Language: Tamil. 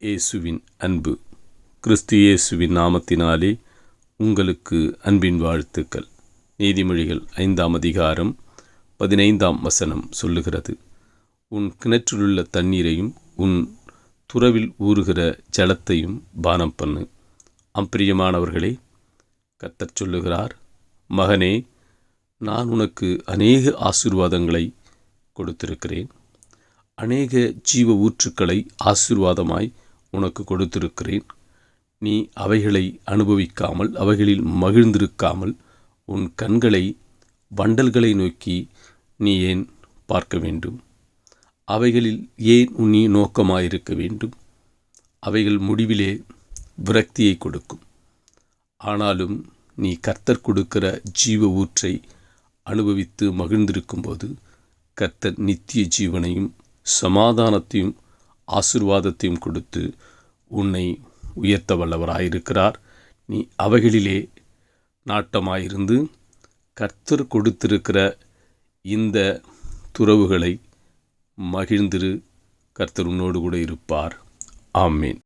இயேசுவின் அன்பு. கிறிஸ்து இயேசுவின் நாமத்தினாலே உங்களுக்கு அன்பின் வாழ்த்துக்கள். நீதிமொழிகள் ஐந்தாம் அதிகாரம் பதினைந்தாம் வசனம் சொல்லுகிறது. உன் கிணற்றிலுள்ள தண்ணீரையும் உன் துறவில் ஊறுகிற ஜலத்தையும் பானம் பண்ணு. அம்பிரியமானவர்களே கத்தர் சொல்லுகிறார் மகனே நான் உனக்கு அநேக ஆசீர்வாதங்களை கொடுத்திருக்கிறேன். அநேக ஜீவ ஊற்றுக்களை ஆசீர்வாதமாய் உனக்கு கொடுத்திருக்கிறேன். நீ அவைகளை அனுபவிக்காமல் அவைகளில் மகிழ்ந்திருக்காமல் உன் கண்களை வண்டல்களை நோக்கி நீ ஏன் பார்க்க வேண்டும்? அவைகளில் ஏன் உன் நீ நோக்கமாயிருக்க வேண்டும்? அவைகள் முடிவிலே விரக்தியை கொடுக்கும். ஆனாலும் நீ கர்த்தர் கொடுக்கிற ஜீவ ஊற்றை அனுபவித்து மகிழ்ந்திருக்கும்போது கர்த்தர் நித்திய ஜீவனையும் சமாதானத்தையும் ஆசிர்வாதத்தையும் கொடுத்து உன்னை உயர்த்த வல்லவராயிருக்கிறார். நீ அவைகளிலே நாட்டமாயிருந்து கர்த்தர் கொடுத்திருக்கிற இந்த துறவுகளை மகிழ்ந்திரு. கர்த்தர் உன்னோடு கூட இருப்பார். ஆமீன்.